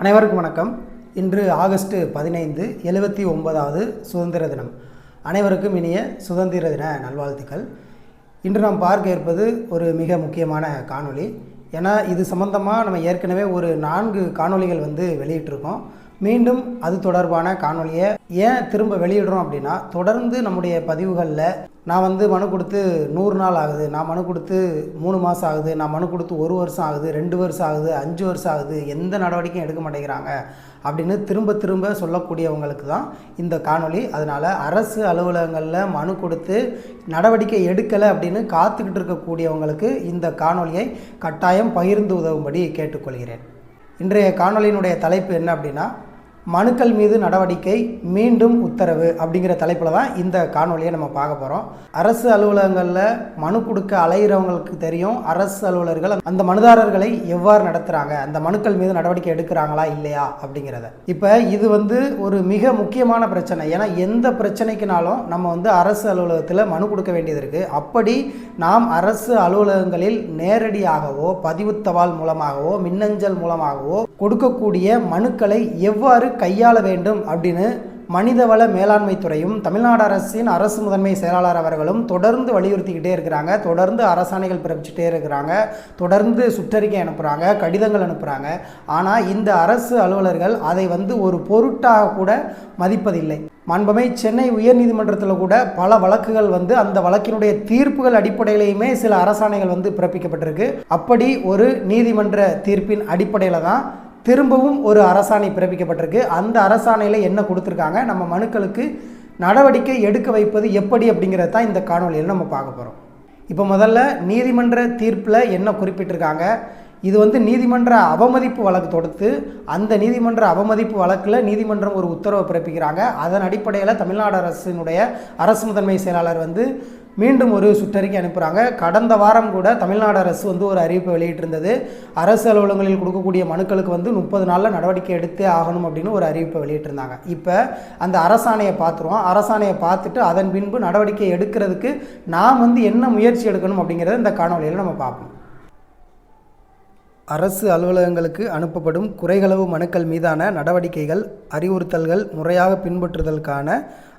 அனைவருக்கும் வணக்கம். இன்று ஆகஸ்ட் பதினைந்து எழுபத்தி ஒன்பதாவது சுதந்திர தினம். அனைவருக்கும் இனிய சுதந்திர தின நல்வாழ்த்துக்கள். இன்று நாம் பார்க்க இருப்பது ஒரு மிக முக்கியமான காணொளி. ஏன்னா இது சம்பந்தமாக நம்ம ஏற்கனவே ஒரு நான்கு காணொளிகள் வந்து வெளியிட்டிருக்கோம். மீண்டும் அது தொடர்பான காணொலியை ஏன் திரும்ப வெளியிடுறோம் அப்படின்னா தொடர்ந்து நம்முடைய பதிவுகளில் நான் வந்து மனு கொடுத்து நூறு நாள் ஆகுது நான் மனு கொடுத்து மூணு மாதம் ஆகுது நான் மனு கொடுத்து ஒரு வருஷம் ஆகுது ரெண்டு வருஷம் ஆகுது அஞ்சு வருஷம் ஆகுது எந்த நடவடிக்கையும் எடுக்க மாட்டேங்கிறாங்க அப்படின்னு திரும்ப திரும்ப சொல்லக்கூடியவங்களுக்கு தான் இந்த காணொளி. அதனால் அரசு அலுவலகங்களில் மனு கொடுத்து நடவடிக்கை எடுக்கலை அப்படின்னு காத்துக்கிட்டு இருக்கக்கூடியவங்களுக்கு இந்த காணொலியை கட்டாயம் பகிர்ந்து உதவும்படி கேட்டுக்கொள்கிறேன். இன்றைய காணொளியினுடைய தலைப்பு என்ன அப்படின்னா மனுக்கள் மீது நடவடிக்கை மீண்டும் உத்தரவு அப்படிங்கிற தலைப்பில் தான் இந்த காணொலியை நம்ம பார்க்க போகிறோம் அரசு அலுவலகங்களில் மனு கொடுக்க அலைகிறவங்களுக்கு தெரியும். அரசு அலுவலர்கள் அந்த மனுதாரர்களை எவ்வாறு நடத்துகிறாங்க அந்த மனுக்கள் மீது நடவடிக்கை எடுக்கிறாங்களா இல்லையா அப்படிங்கிறத. இப்போ இது வந்து ஒரு மிக முக்கியமான பிரச்சனை. ஏன்னா எந்த பிரச்சனைக்குனாலும் நம்ம வந்து அரசு அலுவலகத்தில் மனு கொடுக்க வேண்டியது இருக்குது அப்படி நாம் அரசு அலுவலகங்களில் நேரடியாகவோ பதிவுத்தவால் மூலமாகவோ மின்னஞ்சல் மூலமாகவோ கொடுக்கக்கூடிய மனுக்களை எவ்வாறு கையாள வேண்டும் அப்படின்னு மனிதவள மேலாண்மை துறையும் தமிழ்நாடு அரசின் அரசு முதன்மை செயலாளர் அவர்களும் தொடர்ந்து வலியுறுத்திக்கிட்டே இருக்கிறாங்க. தொடர்ந்து அரசாணைகள் பிறப்பிச்சுட்டே இருக்கிறாங்க. தொடர்ந்து சுற்றறிக்கை அனுப்புகிறாங்க கடிதங்கள் அனுப்புகிறாங்க ஆனால் இந்த அரசு அலுவலர்கள் அதை வந்து ஒரு பொருட்டாக கூட மதிப்பதில்லை. மாண்பமை சென்னை உயர்நீதிமன்றத்தில் கூட பல வழக்குகள் வந்து அந்த வழக்கினுடைய தீர்ப்புகள் அடிப்படையிலையுமே சில அரசாணைகள் வந்து பிறப்பிக்கப்பட்டிருக்கு. அப்படி ஒரு நீதிமன்ற தீர்ப்பின் அடிப்படையில் தான் திரும்பவும் ஒரு அரசாணை பிறப்பிக்கப்பட்டிருக்கு. அந்த அரசாணையில் என்ன கொடுத்துருக்காங்க? நம்ம மனுக்களுக்கு நடவடிக்கை எடுக்க வைப்பது எப்படி அப்படிங்கிறது தான் இந்த காணொலியில் நம்ம பார்க்க போகிறோம் இப்போ முதல்ல நீதிமன்ற தீர்ப்பில் என்ன குறிப்பிட்டிருக்காங்க? இது வந்து நீதிமன்ற அவமதிப்பு வழக்கு தொடுத்து அந்த நீதிமன்ற அவமதிப்பு வழக்கில் நீதிமன்றம் ஒரு உத்தரவை பிறப்பிக்கிறாங்க. அதன் அடிப்படையில் தமிழ்நாடு அரசினுடைய அரசு முதன்மை செயலாளர் வந்து மீண்டும் ஒரு சுற்றறிக்கை அனுப்புகிறாங்க கடந்த வாரம் கூட தமிழ்நாடு அரசு வந்து ஒரு அறிவிப்பை வெளியிட்டிருந்தது. அரசு அலுவலகங்களில் கொடுக்கக்கூடிய மனுக்களுக்கு வந்து முப்பது நாளில் நடவடிக்கை எடுத்தே ஆகணும் அப்படின்னு ஒரு அறிவிப்பை வெளியிட்டிருந்தாங்க. இப்போ அந்த அரசாணையை பார்த்துருவோம். அரசாணையை பார்த்துட்டு அதன் பின்பு நடவடிக்கை எடுக்கிறதுக்கு நாம் வந்து என்ன முயற்சி எடுக்கணும் அப்படிங்கிறத இந்த காணொலியில் நம்ம பார்ப்போம். அரசு அலுவலகங்களுக்கு அனுப்பப்படும் குறைகளவு மனுக்கள் மீதான நடவடிக்கைகள் அறிவுறுத்தல்கள் முறையாக பின்பற்றுதலுக்கான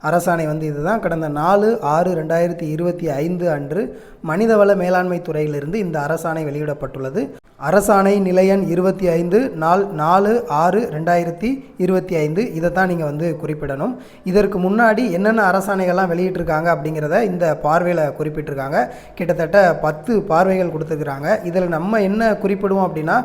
அரசாணை வந்து இதுதான். கடந்த நாலு ஆறு ரெண்டாயிரத்தி இருபத்தி ஐந்து அன்று மனிதவள மேலாண்மை துறையிலிருந்து இந்த அரசாணை வெளியிடப்பட்டுள்ளது. அரசாணை நிலையன் இருபத்தி ஐந்து நாள் நாலு ஆறு ரெண்டாயிரத்தி இருபத்தி ஐந்து. இதை தான் நீங்கள் வந்து குறிப்பிடணும். இதற்கு முன்னாடி என்னென்ன அரசாணைகள்லாம் வெளியிட்டிருக்காங்க அப்படிங்கிறத இந்த பார்வையில் குறிப்பிட்டிருக்காங்க. கிட்டத்தட்ட பத்து பார்வைகள் கொடுத்துருக்குறாங்க இதில் நம்ம என்ன குறிப்பிடுவோம் அப்படின்னா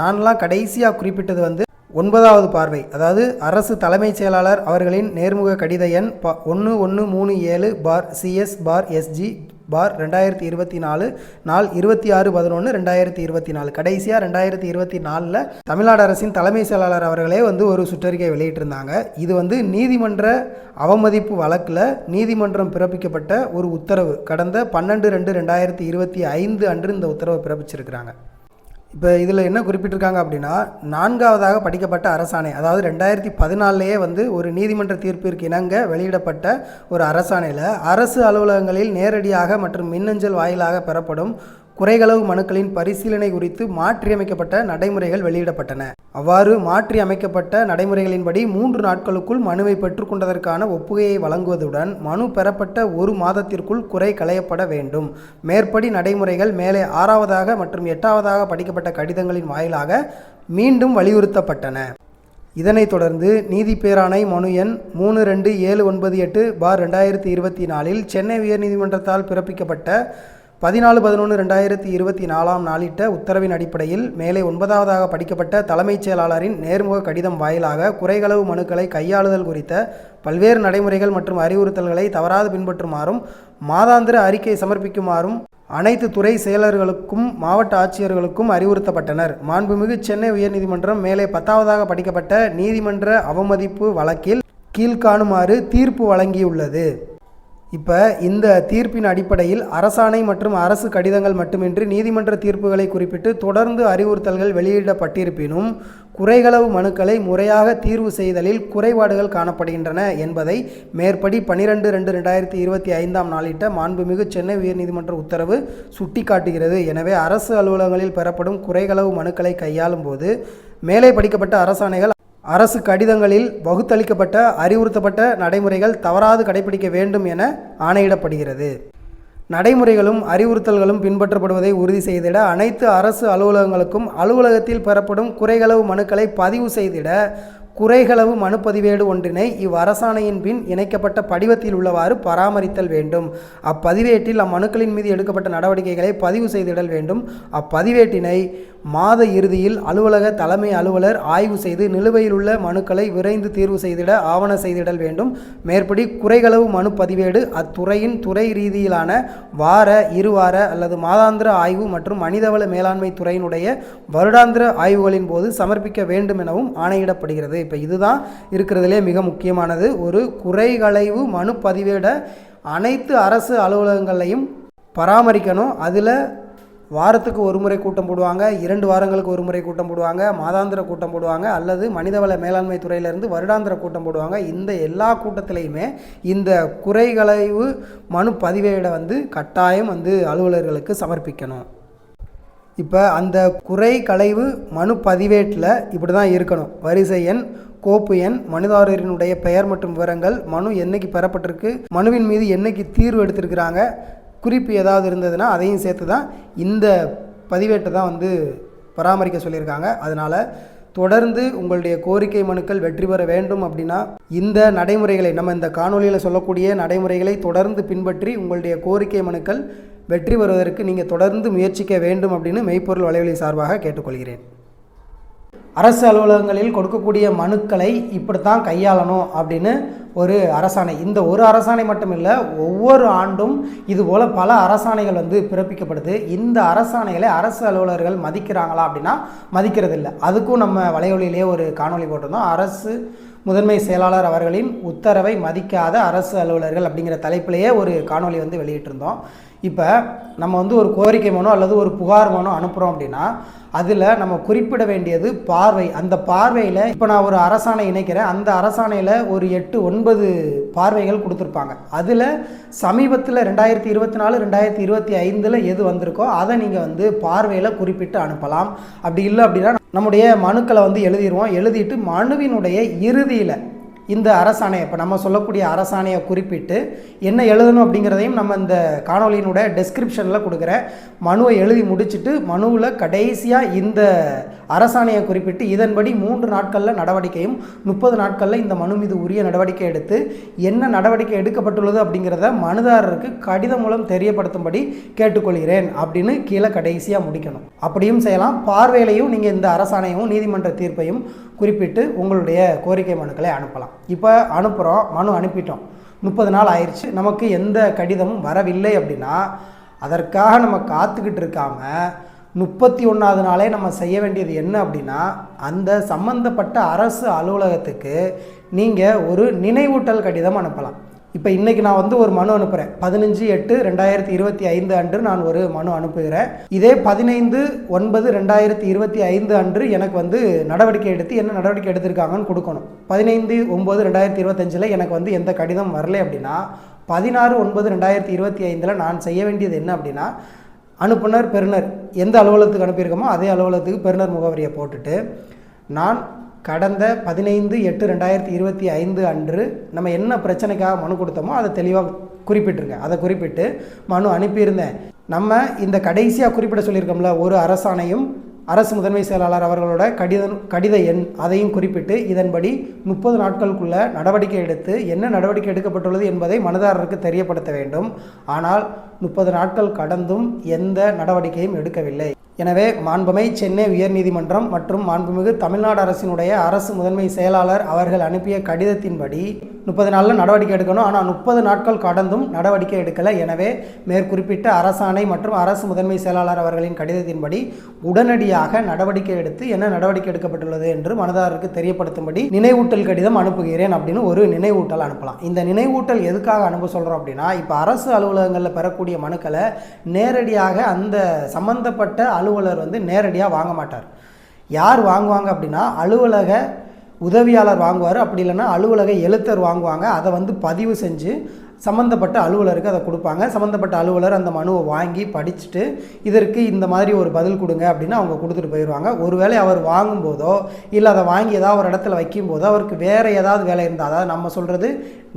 நான்லாம் கடைசியாக குறிப்பிட்டது வந்து ஒன்பதாவது பார்வை. அதாவது அரசு தலைமைச் செயலாளர் அவர்களின் நேர்முக கடித எண் ப ஒன்று ஒன்று மூணு ஏழு பார் சிஎஸ் பார் எஸ்ஜி பார் ரெண்டாயிரத்தி இருபத்தி நாலு நாள் இருபத்தி ஆறு பதினொன்று ரெண்டாயிரத்தி இருபத்தி நாலு. கடைசியாக ரெண்டாயிரத்தி இருபத்தி நாலில் தமிழ்நாடு அரசின் தலைமை செயலாளர் அவர்களே வந்து ஒரு சுற்றறிக்கை வெளியிட்டிருந்தாங்க. இது வந்து நீதிமன்ற அவமதிப்பு வழக்கில் நீதிமன்றம் பிறப்பிக்கப்பட்ட ஒரு உத்தரவு. கடந்த பன்னெண்டு ரெண்டு ரெண்டாயிரத்தி இருபத்தி ஐந்து அன்று இந்த உத்தரவை பிறப்பிச்சிருக்கிறாங்க. இப்போ இதில் என்ன குறிப்பிட்டிருக்காங்க அப்படின்னா நான்காவதாக படிக்கப்பட்ட அரசாணை அதாவது ரெண்டாயிரத்தி பதினாலேயே வந்து ஒரு நீதிமன்ற தீர்ப்பிற்கு இணங்க வெளியிடப்பட்ட ஒரு அரசாணையில் அரசு அலுவலகங்களில் நேரடியாக மற்றும் மின்னஞ்சல் வாயிலாக பெறப்படும் குறைகளவு மனுக்களின் பரிசீலனை குறித்து மாற்றியமைக்கப்பட்ட நடைமுறைகள் வெளியிடப்பட்டன. அவ்வாறு மாற்றி அமைக்கப்பட்ட நடைமுறைகளின்படி மூன்று நாட்களுக்குள் மனுவை பெற்றுக்கொண்டதற்கான ஒப்புகையை வழங்குவதுடன் மனு பெறப்பட்ட ஒரு மாதத்திற்குள் குறை களையப்பட வேண்டும். மேற்படி நடைமுறைகள் மேலே ஆறாவதாக மற்றும் எட்டாவதாக படிக்கப்பட்ட கடிதங்களின் வாயிலாக மீண்டும் வலியுறுத்தப்பட்டன. இதனைத் தொடர்ந்து நீதி பேராணை மனு எண் மூணு ரெண்டு ஏழு ஒன்பது எட்டு பார் ரெண்டாயிரத்தி இருபத்தி நாலில் சென்னை உயர்நீதிமன்றத்தால் பிறப்பிக்கப்பட்ட பதினாலு பதினொன்று ரெண்டாயிரத்தி இருபத்தி நாலாம் நாளிட்ட உத்தரவின் அடிப்படையில் மேலே ஒன்பதாவதாக படிக்கப்பட்ட தலைமைச் செயலாளரின் நேர்முக கடிதம் வாயிலாக குறைகளவு மனுக்களை கையாளுதல் குறித்த பல்வேறு நடைமுறைகள் மற்றும் அறிவுறுத்தல்களை தவறாது பின்பற்றுமாறும் மாதாந்திர அறிக்கை சமர்ப்பிக்குமாறும் அனைத்து துறை செயலர்களுக்கும் மாவட்ட ஆட்சியர்களுக்கும் அறிவுறுத்தப்பட்டனர். மாண்புமிகு சென்னை உயர்நீதிமன்றம் மேலே பத்தாவதாக படிக்கப்பட்ட நீதிமன்ற அவமதிப்பு வழக்கில் கீழ்காணுமாறு தீர்ப்பு வழங்கியுள்ளது. இப்போ இந்த தீர்ப்பின் அடிப்படையில் அரசாணை மற்றும் அரசு கடிதங்கள் மட்டுமின்றி நீதிமன்ற தீர்ப்புகளை குறிப்பிட்டு தொடர்ந்து அறிவுறுத்தல்கள் வெளியிடப்பட்டிருப்பினும் குறைகளவு மனுக்களை முறையாக தீர்வு செய்தலில் குறைபாடுகள் காணப்படுகின்றன என்பதை மேற்படி பனிரெண்டு ரெண்டு ரெண்டாயிரத்தி இருபத்தி ஐந்தாம் நாளிட்ட மாண்புமிகு சென்னை உயர்நீதிமன்ற உத்தரவு சுட்டிக்காட்டுகிறது. எனவே அரசு அலுவலகங்களில் பெறப்படும் குறைகளவு மனுக்களை கையாளும் போது மேலே படிக்கப்பட்ட அரசாணைகள் அரசு கடிதங்களில் வகுத்தளிக்கப்பட்ட அறிவுறுத்தப்பட்ட நடைமுறைகள் தவறாது கடைபிடிக்க வேண்டும் என ஆணையிடப்படுகிறது. நடைமுறைகளும் அறிவுறுத்தல்களும் பின்பற்றப்படுவதை உறுதி செய்திட அனைத்து அரசு அலுவலகங்களுக்கும் அலுவலகத்தில் பெறப்படும் குறைகளவு மனுக்களை பதிவு செய்திட குறைகளவு மனுப்பதிவேடு ஒன்றினை இவ்வரசாணையின் பின் இணைக்கப்பட்ட படிவத்தில் உள்ளவாறு பராமரித்தல் வேண்டும். அப்பதிவேட்டில் அம்மனுக்களின் மீது எடுக்கப்பட்ட நடவடிக்கைகளை பதிவு செய்திடல் வேண்டும். அப்பதிவேட்டினை மாத இறுதியில் அலுவலக தலைமை அலுவலர் ஆய்வு செய்து நிலுவையில் உள்ள மனுக்களை விரைந்து தீர்வு செய்திட ஆவண செய்திடல் வேண்டும். மேற்படி குறைகளவு மனு பதிவேடு அத்துறையின் துறை ரீதியிலான வார இருவார அல்லது மாதாந்திர ஆய்வு மற்றும் மனிதவள மேலாண்மை துறையினுடைய வருடாந்திர ஆய்வுகளின் போது சமர்ப்பிக்க வேண்டும் எனவும் ஆணையிடப்படுகிறது. இப்போ இதுதான் இருக்கிறதுலே மிக முக்கியமானது. ஒரு குறைகளைவு மனு பதிவேட அனைத்து அரசு அலுவலகங்களையும் பராமரிக்கணும். அதில் வாரத்துக்கு ஒரு முறை கூட்டம் போடுவாங்க இரண்டு வாரங்களுக்கு ஒரு முறை கூட்டம் போடுவாங்க மாதாந்திர கூட்டம் போடுவாங்க அல்லது மனிதவள மேலாண்மை துறையிலிருந்து வருடாந்திர கூட்டம் போடுவாங்க. இந்த எல்லா கூட்டத்திலையுமே இந்த குறைகளைவு மனு பதிவேடை வந்து கட்டாயம் வந்து அலுவலர்களுக்கு சமர்ப்பிக்கணும். இப்போ அந்த குறை களைவு மனு பதிவேட்டில் இப்படி தான் இருக்கணும். வரிசை எண் கோப்பு எண் மனுதாரரினுடைய பெயர் மற்றும் விவரங்கள் மனு என்னைக்கு பெறப்பட்டிருக்கு மனுவின் மீது என்னைக்கு தீர்வு எடுத்திருக்கிறாங்க குறிப்பு ஏதாவது இருந்ததுன்னா அதையும் சேர்த்து தான் இந்த பதிவேட்டை தான் வந்து பராமரிக்க சொல்லியிருக்காங்க. அதனால் தொடர்ந்து உங்களுடைய கோரிக்கை மனுக்கள் வெற்றி பெற வேண்டும் அப்படின்னா இந்த நடைமுறைகளை நம்ம இந்த காணொலியில் சொல்லக்கூடிய நடைமுறைகளை தொடர்ந்து பின்பற்றி உங்களுடைய கோரிக்கை மனுக்கள் வெற்றி பெறுவதற்கு நீங்கள் தொடர்ந்து முயற்சிக்க வேண்டும் அப்படின்னு மெய்ப்பொருள் வலைவலி சார்பாக கேட்டுக்கொள்கிறேன். அரசு அலுவலகங்களில் கொடுக்கக்கூடிய மனுக்களை இப்படித்தான் கையாளணும் அப்படின்னு ஒரு அரசாணை. இந்த ஒரு அரசாணை மட்டும் இல்லை ஒவ்வொரு ஆண்டும் இதுபோல் பல அரசாணைகள் வந்து பிறப்பிக்கப்படுது. இந்த அரசாணைகளை அரசு அலுவலர்கள் மதிக்கிறாங்களா அப்படின்னா மதிக்கிறது இல்லை அதுக்கும் நம்ம வலையொலியிலே ஒரு காணொளி போட்டிருந்தோம். அரசு முதன்மை செயலாளர் அவர்களின் உத்தரவை மதிக்காத அரசு அலுவலர்கள் அப்படிங்கிற தலைப்பிலேயே ஒரு காணொளி வந்து வெளியிட்டிருந்தோம். இப்போ நம்ம வந்து ஒரு கோரிக்கை மனோ அல்லது ஒரு புகார் மனோ அனுப்புகிறோம் அப்படின்னா அதில் நம்ம குறிப்பிட வேண்டியது பார்வை. அந்த பார்வையில் இப்போ நான் ஒரு அரசாணை இணைக்கிறேன். அந்த அரசாணையில் ஒரு எட்டு ஒன்பது பார்வைகள் கொடுத்துருப்பாங்க. அதில் சமீபத்தில் ரெண்டாயிரத்தி இருபத்தி நாலு ரெண்டாயிரத்தி இருபத்தி ஐந்தில் எது வந்திருக்கோ அதை நீங்கள் வந்து பார்வையில் குறிப்பிட்டு அனுப்பலாம். அப்படி இல்லை அப்படின்னா நம்முடைய மனுக்களை வந்து எழுதிடுவோம் எழுதிட்டு மனுவினுடைய இறுதியில் இந்த அரசாணை இப்போ நம்ம சொல்லக்கூடிய அரசாணையை குறிப்பிட்டு என்ன எழுதணும் அப்படிங்கிறதையும் நம்ம இந்த காணொலியினுடைய டெஸ்கிரிப்ஷனில் கொடுக்குறேன். மனுவை எழுதி முடிச்சுட்டு மனுவில் கடைசியாக இந்த அரசாணையை குறிப்பிட்டு இதன்படி மூன்று நாட்களில் நடவடிக்கையும் முப்பது நாட்களில் இந்த மனு மீது உரிய நடவடிக்கை எடுத்து என்ன நடவடிக்கை எடுக்கப்பட்டுள்ளது அப்படிங்கிறத மனுதாரருக்கு கடிதம் மூலம் தெரியப்படுத்தும்படி கேட்டுக்கொள்கிறேன் அப்படின்னு கீழே கடைசியாக முடிக்கணும். அப்படியும் செய்யலாம். பார்வையிலையும் நீங்கள் இந்த அரசாணையும் நீதிமன்ற தீர்ப்பையும் குறிப்பிட்டு உங்களுடைய கோரிக்கை மனுக்களை அனுப்பலாம். இப்போ அனுப்புகிறோம் மனு அனுப்பிட்டோம். முப்பது நாள் ஆயிடுச்சு நமக்கு எந்த கடிதமும் வரவில்லை அப்படின்னா அதற்காக நம்ம காத்துக்கிட்டு இருக்காமல் முப்பத்தி ஒன்றாவது நாளே நம்ம செய்ய வேண்டியது என்ன அப்படின்னா அந்த சம்பந்தப்பட்ட அரசு அலுவலகத்துக்கு நீங்கள் ஒரு நினைவூட்டல் கடிதம் அனுப்பலாம். இப்போ இன்றைக்கி நான் வந்து ஒரு மனு அனுப்புகிறேன் பதினஞ்சு எட்டு ரெண்டாயிரத்தி இருபத்தி ஐந்து அன்று நான் ஒரு மனு அனுப்புகிறேன். இதே பதினைந்து ஒன்பது ரெண்டாயிரத்தி இருபத்தி ஐந்து அன்று எனக்கு வந்து நடவடிக்கை எடுத்து என்ன நடவடிக்கை எடுத்திருக்காங்கன்னு கொடுக்கணும். பதினைந்து ஒம்பது ரெண்டாயிரத்தி இருபத்தஞ்சில் எனக்கு வந்து எந்த கடிதம் வரல அப்படின்னா பதினாறு ஒன்பது ரெண்டாயிரத்தி இருபத்தி ஐந்தில் நான் செய்ய வேண்டியது என்ன அப்படின்னா அனுப்புனர் பெறுநர் எந்த அலுவலகத்துக்கு அனுப்பியிருக்கோமோ அதே அலுவலகத்துக்கு பெறுநர் முகவரியை போட்டுட்டு நான் கடந்த பதினைந்து எட்டு ரெண்டாயிரத்தி இருபத்தி ஐந்து அன்று நம்ம என்ன பிரச்சனைக்காக மனு கொடுத்தோமோ அதை தெளிவாக குறிப்பிட்டிருங்க. அதை குறிப்பிட்டு மனு அனுப்பியிருந்தேன். நம்ம இந்த கடைசியாக குறிப்பிட சொல்லியிருக்கோம்ல ஒரு அரசாணையும் அரசு முதன்மை செயலாளர் அவர்களோட கடித கடித எண் அதையும் குறிப்பிட்டு இதன்படி முப்பது நாட்களுக்குள்ள நடவடிக்கை எடுத்து என்ன நடவடிக்கை எடுக்கப்பட்டுள்ளது என்பதை மனுதாரருக்கு தெரியப்படுத்த வேண்டும். ஆனால் முப்பது நாட்கள் கடந்தும் எந்த நடவடிக்கையும் எடுக்கவில்லை. எனவே மாண்புமை சென்னை உயர்நீதிமன்றம் மற்றும் மாண்புமிகு தமிழ்நாடு அரசினுடைய அரசு முதன்மை செயலாளர் அவர்கள் அனுப்பிய கடிதத்தின்படி முப்பது நாளில் நடவடிக்கை எடுக்கணும். ஆனால் முப்பது நாட்கள் கடந்தும் நடவடிக்கை எடுக்கலை. எனவே மேற்குறிப்பிட்ட அரசாணை மற்றும் அரசு முதன்மை செயலாளர் அவர்களின் கடிதத்தின்படி உடனடியாக நடவடிக்கை எடுத்து என்ன நடவடிக்கை எடுக்கப்பட்டுள்ளது என்று மனதாரருக்கு தெரியப்படுத்தும்படி நினைவூட்டல் கடிதம் அனுப்புகிறேன் அப்படின்னு ஒரு நினைவூட்டல் அனுப்பலாம். இந்த நினைவூட்டல் எதுக்காக அனுப்ப சொல்கிறோம் அப்படின்னா இப்போ அரசு அலுவலகங்களில் பெறக்கூடிய மனுக்களை நேரடியாக அந்த சம்பந்தப்பட்ட அலுவலர் வந்து நேரடியாக வாங்க மாட்டார். யார் வாங்குவாங்க அப்படின்னா அலுவலக உதவியாளர் வாங்குவார். அப்படி இல்லைன்னா அலுவலக எழுத்தர் வாங்குவாங்க. அதை வந்து பதிவு செஞ்சு சம்மந்தப்பட்ட அலுவலருக்கு அதை கொடுப்பாங்க. சம்மந்தப்பட்ட அலுவலர் அந்த மனுவை வாங்கி படிச்சுட்டு இதற்கு இந்த மாதிரி ஒரு பதில் கொடுங்க அப்படின்னு அவங்க கொடுத்துட்டு போயிடுவாங்க. ஒருவேளை அவர் வாங்கும்போதோ இல்லை அதை வாங்கி ஏதாவது ஒரு இடத்துல வைக்கும்போதோ அவருக்கு வேறு ஏதாவது வேலை இருந்தால் அதாவது நம்ம சொல்கிறது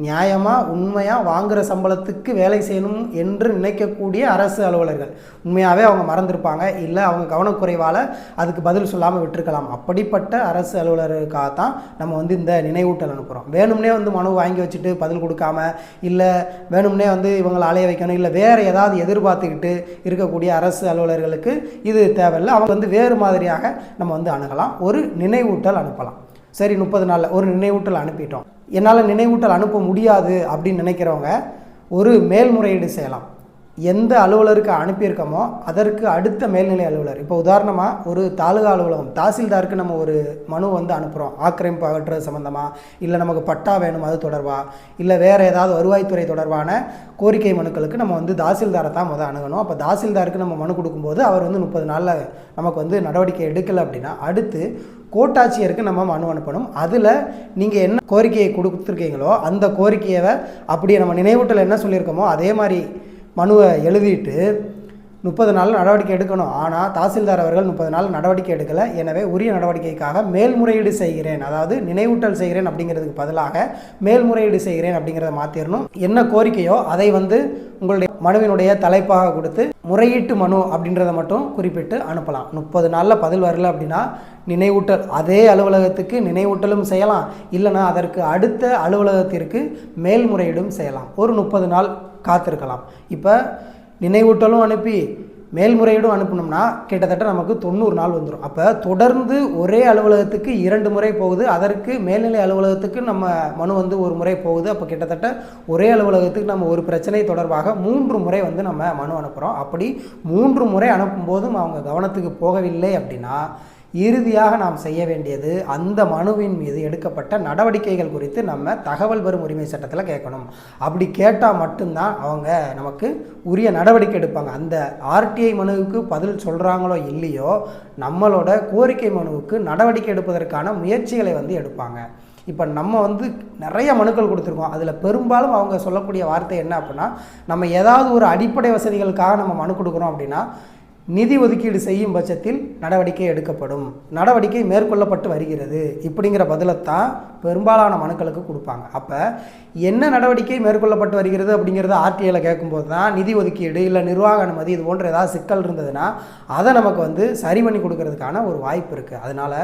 நியாயமாக உண்மையாக வாங்குகிற சம்பளத்துக்கு வேலை செய்யணும் என்று நினைக்கக்கூடிய அரசு அலுவலர்கள். உண்மையாகவே அவங்க மறந்துருப்பாங்க. இல்லை அவங்க கவனக்குறைவால் அதுக்கு பதில் சொல்லாமல் விட்டுருக்கலாம். அப்படிப்பட்ட அரசு அலுவலருக்காக தான் நம்ம வந்து இந்த நினைவூட்டல் அனுப்புகிறோம் வேணும்னே வந்து மனு வாங்கி வச்சுட்டு பதில் கொடுக்காம இல்லை வேணும்னே வந்து இவங்களை அலைய வைக்கணும் இல்லை வேறு ஏதாவது எதிர்பார்த்துக்கிட்டு இருக்கக்கூடிய அரசு அலுவலர்களுக்கு இது தேவையில்லை. அவங்க வந்து வேறு மாதிரியாக நம்ம வந்து அணுகலாம். ஒரு நினைவூட்டல் அனுப்பலாம். சரி முப்பது நாளில் ஒரு நினைவூட்டல் அனுப்பிட்டோம். என்னால் நினைவூட்டல் அனுப்ப முடியாது அப்படின்னு நினைக்கிறவங்க ஒரு மேல்முறையீடு செய்யலாம். எந்த அலுவலருக்கு அனுப்பியிருக்கோமோ அதற்கு அடுத்த மேல்நிலை அலுவலர். இப்போ உதாரணமாக ஒரு தாலுகா அலுவலகம் தாசில்தாருக்கு நம்ம ஒரு மனு வந்து அனுப்புகிறோம் ஆக்கிரமிப்பு அகற்றுறது சம்மந்தமாக இல்லை நமக்கு பட்டா வேணும் அது தொடர்பாக இல்லை வேறு ஏதாவது வருவாய்த்துறை தொடர்பான கோரிக்கை மனுக்களுக்கு நம்ம வந்து தாசில்தாரை தான் முதல் அணுகணும். அப்போ தாசில்தாருக்கு நம்ம மனு கொடுக்கும்போது அவர் வந்து முப்பது நாளில் நமக்கு வந்து நடவடிக்கை எடுக்கலை அப்படின்னா அடுத்து கோட்டாட்சியருக்கு நம்ம மனு அனுப்பணும். அதில் நீங்கள் என்ன கோரிக்கையை கொடுத்துருக்கீங்களோ அந்த கோரிக்கையை அப்படியே நம்ம நினைவூட்டல் என்ன சொல்லியிருக்கோமோ அதே மாதிரி மனுவை எழுதிட்டு முப்பது நாள் நடவடிக்கை எடுக்கணும். ஆனால் தாசில்தார் அவர்கள் முப்பது நாள் நடவடிக்கை எடுக்கலை. எனவே உரிய நடவடிக்கைக்காக மேல்முறையீடு செய்கிறேன். அதாவது நினைவூட்டல் செய்கிறேன் அப்படிங்கிறதுக்கு பதிலாக மேல்முறையீடு செய்கிறேன் அப்படிங்கிறத மாற்றிடணும் என்ன கோரிக்கையோ அதை வந்து உங்களுடைய மனுவினுடைய தலைப்பாக கொடுத்து முறையீட்டு மனு அப்படின்றத மட்டும் குறிப்பிட்டு அனுப்பலாம். முப்பது நாளில் பதில் வரல அப்படின்னா நினைவூட்டல் அதே அலுவலகத்துக்கு நினைவூட்டலும் செய்யலாம். இல்லைனா அதற்கு அடுத்த அலுவலகத்திற்கு மேல்முறையீடும் செய்யலாம். ஒரு முப்பது நாள் காத்திருக்கலாம். இப்போ நினைவூட்டலும் அனுப்பி மேல்முறையீடும் அனுப்பினோம்னா கிட்டத்தட்ட நமக்கு தொண்ணூறு நாள் வந்துடும் அப்போ தொடர்ந்து ஒரே அலுவலகத்துக்கு இரண்டு முறை போகுது. அதற்கு மேல்நிலை அலுவலகத்துக்கு நம்ம மனு வந்து ஒரு முறை போகுது. அப்போ கிட்டத்தட்ட ஒரே அலுவலகத்துக்கு நம்ம ஒரு பிரச்சனை தொடர்பாக மூன்று முறை வந்து நம்ம மனு அனுப்புகிறோம் அப்படி மூன்று முறை அனுப்பும்போதும் அவங்க கவனத்துக்கு போகவில்லை அப்படின்னா இறுதியாக நாம் செய்ய வேண்டியது அந்த மனுவின் மீது எடுக்கப்பட்ட நடவடிக்கைகள் குறித்து நம்ம தகவல் பெறும் உரிமை சட்டத்தில் கேட்கணும். அப்படி கேட்டால் மட்டும்தான் அவங்க நமக்கு உரிய நடவடிக்கை எடுப்பாங்க. அந்த ஆர்டிஐ மனுவுக்கு பதில் சொல்கிறாங்களோ இல்லையோ நம்மளோட கோரிக்கை மனுவுக்கு நடவடிக்கை எடுப்பதற்கான முயற்சிகளை வந்து எடுப்பாங்க. இப்போ நம்ம வந்து நிறைய மனுக்கள் கொடுத்துருக்கோம். அதில் பெரும்பாலும் அவங்க சொல்லக்கூடிய வார்த்தை என்ன அப்படின்னா நம்ம ஏதாவது ஒரு அடிப்படை வசதிகளுக்காக நம்ம மனு கொடுக்குறோம் அப்படின்னா நிதி ஒதுக்கீடு செய்யும் பட்சத்தில் நடவடிக்கை எடுக்கப்படும். நடவடிக்கை மேற்கொள்ளப்பட்டு வருகிறது. இப்படிங்கிற பதிலைத்தான் பெரும்பாலான மனுக்களுக்கு கொடுப்பாங்க. அப்போ என்ன நடவடிக்கை மேற்கொள்ளப்பட்டு வருகிறது அப்படிங்கிறத ஆர்டிஐயில் கேட்கும்போது தான் நிதி ஒதுக்கீடு இல்லை நிர்வாக அனுமதி இது போன்ற ஏதாவது சிக்கல் இருந்ததுன்னா அதை நமக்கு வந்து சரி பண்ணி கொடுக்கறதுக்கான ஒரு வாய்ப்பு இருக்குது அதனால்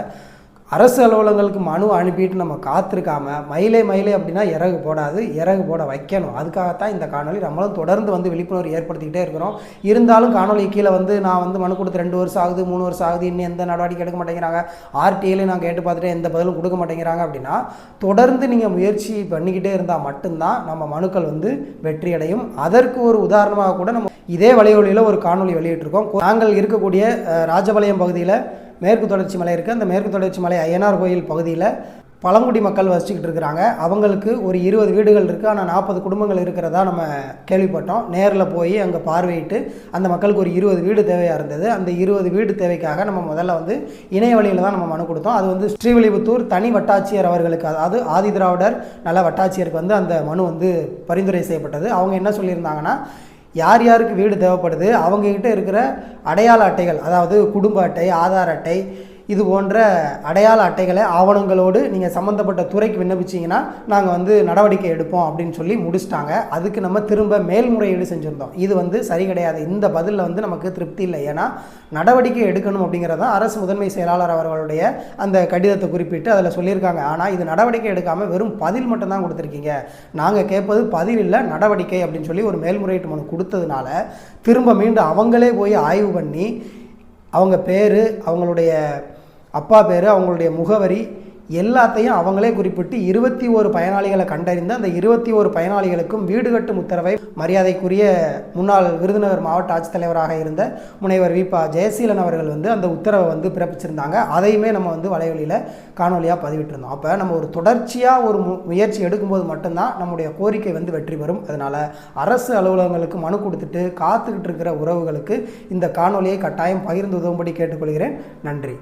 அரசு அலுவலகங்களுக்கு மனு அனுப்பிட்டு நம்ம காத்திருக்காம மயிலே மயிலே அப்படின்னா இறகு போடாது இறகு போட வைக்கணும். அதுக்காகத்தான் இந்த காணொலி நம்மளும் தொடர்ந்து வந்து விழிப்புணர்வு ஏற்படுத்திக்கிட்டே இருக்கிறோம். இருந்தாலும் காணொலி கீழே வந்து நான் வந்து மனு கொடுத்து ரெண்டு வருஷம் ஆகுது மூணு வருஷம் ஆகுது இன்னும் எந்த நடவடிக்கை எடுக்க மாட்டேங்கிறாங்க? ஆர்டிஐல நான் கேட்டு பார்த்துட்டு எந்த பதிலும் கொடுக்க மாட்டேங்கிறாங்க அப்படின்னா தொடர்ந்து நீங்கள் முயற்சி பண்ணிக்கிட்டே இருந்தால் மட்டும்தான் நம்ம மனுக்கள் வந்து வெற்றி அடையும் அதற்கு ஒரு உதாரணமாக கூட நம்ம இதே வலையொலியில் ஒரு காணொலி வெளியிட்டிருக்கோம். நாங்கள் இருக்கக்கூடிய ராஜபாளையம் பகுதியில் மேற்கு தொடர்ச்சி மலை இருக்குது அந்த மேற்கு தொடர்ச்சி மலை ஐயனார் கோயில் பகுதியில் பழங்குடி மக்கள் வசிச்சுக்கிட்டு இருக்கிறாங்க. அவங்களுக்கு ஒரு இருபது வீடுகள் இருக்குது ஆனால் நாற்பது குடும்பங்கள் இருக்கிறதா நம்ம கேள்விப்பட்டோம். நேரில் போய் அங்கே பார்வையிட்டு அந்த மக்களுக்கு ஒரு இருபது வீடு தேவையாக இருந்தது. அந்த இருபது வீடு தேவைக்காக நம்ம முதல்ல வந்து இணைய வழியில் தான் நம்ம மனு கொடுத்தோம். அது வந்து ஸ்ரீவில்லிபுத்தூர் தனி வட்டாட்சியர் அவர்களுக்கு அதாவது ஆதி திராவிடர் நல்ல வட்டாட்சியருக்கு வந்து அந்த மனு வந்து பரிந்துரை செய்யப்பட்டது. அவங்க என்ன சொல்லியிருந்தாங்கன்னா யார் யாருக்கு வீடு தேவைப்படுது? அவங்கக்கிட்ட இருக்கிற அடையாள அட்டைகள் அதாவது குடும்ப அட்டை ஆதார் அட்டை இது போன்ற அடையாள அட்டைகளை ஆவணங்களோடு நீங்கள் சம்மந்தப்பட்ட துறைக்கு விண்ணப்பிச்சிங்கன்னா நாங்கள் வந்து நடவடிக்கை எடுப்போம் அப்படின்னு சொல்லி முடிச்சிட்டாங்க. அதுக்கு நம்ம திரும்ப மேல்முறையீடு செஞ்சுருந்தோம். இது வந்து சரி கிடையாது. இந்த பதிலில் வந்து நமக்கு திருப்தி இல்லை. ஏன்னா நடவடிக்கை எடுக்கணும் அப்படிங்கிறது தான் அரசு முதன்மை செயலாளர் அவர்களுடைய அந்த கடிதத்தை குறிப்பிட்டு அதில் சொல்லியிருக்காங்க. ஆனால் இது நடவடிக்கை எடுக்காமல் வெறும் பதில் மட்டும்தான் கொடுத்துருக்கீங்க. நாங்கள் கேட்பது பதில் இல்லை நடவடிக்கை அப்படின்னு சொல்லி ஒரு மேல்முறையீட்டு மனு கொடுத்ததுனால திரும்ப மீண்டும் அவங்களே போய் ஆய்வு பண்ணி அவங்க பேர் அவங்களுடைய அப்பா பேர் அவங்களுடைய முகவரி எல்லாத்தையும் அவங்களே குறிப்பிட்டு இருபத்தி ஒரு பயனாளிகளை கண்டறிந்து அந்த இருபத்தி ஒரு பயனாளிகளுக்கும் வீடு கட்டும் உத்தரவை மரியாதைக்குரிய முன்னாள் விருதுநகர் மாவட்ட ஆட்சித்தலைவராக இருந்த முனைவர் விபா ஜெயசீலன் அவர்கள் வந்து அந்த உத்தரவை வந்து பிறப்பிச்சிருந்தாங்க. அதையுமே நம்ம வந்து வலைவழியில் காணொலியாக பதிவிட்டிருந்தோம். அப்போ நம்ம ஒரு தொடர்ச்சியாக ஒரு மு முயற்சி எடுக்கும்போது மட்டும்தான் நம்முடைய கோரிக்கை வந்து வெற்றி பெறும். அதனால் அரசு அலுவலகங்களுக்கு மனு கொடுத்துட்டு காத்துக்கிட்டு இருக்கிற உறவுகளுக்கு இந்த காணொலியை கட்டாயம் பகிர்ந்து உதவும்படி கேட்டுக்கொள்கிறேன். நன்றி.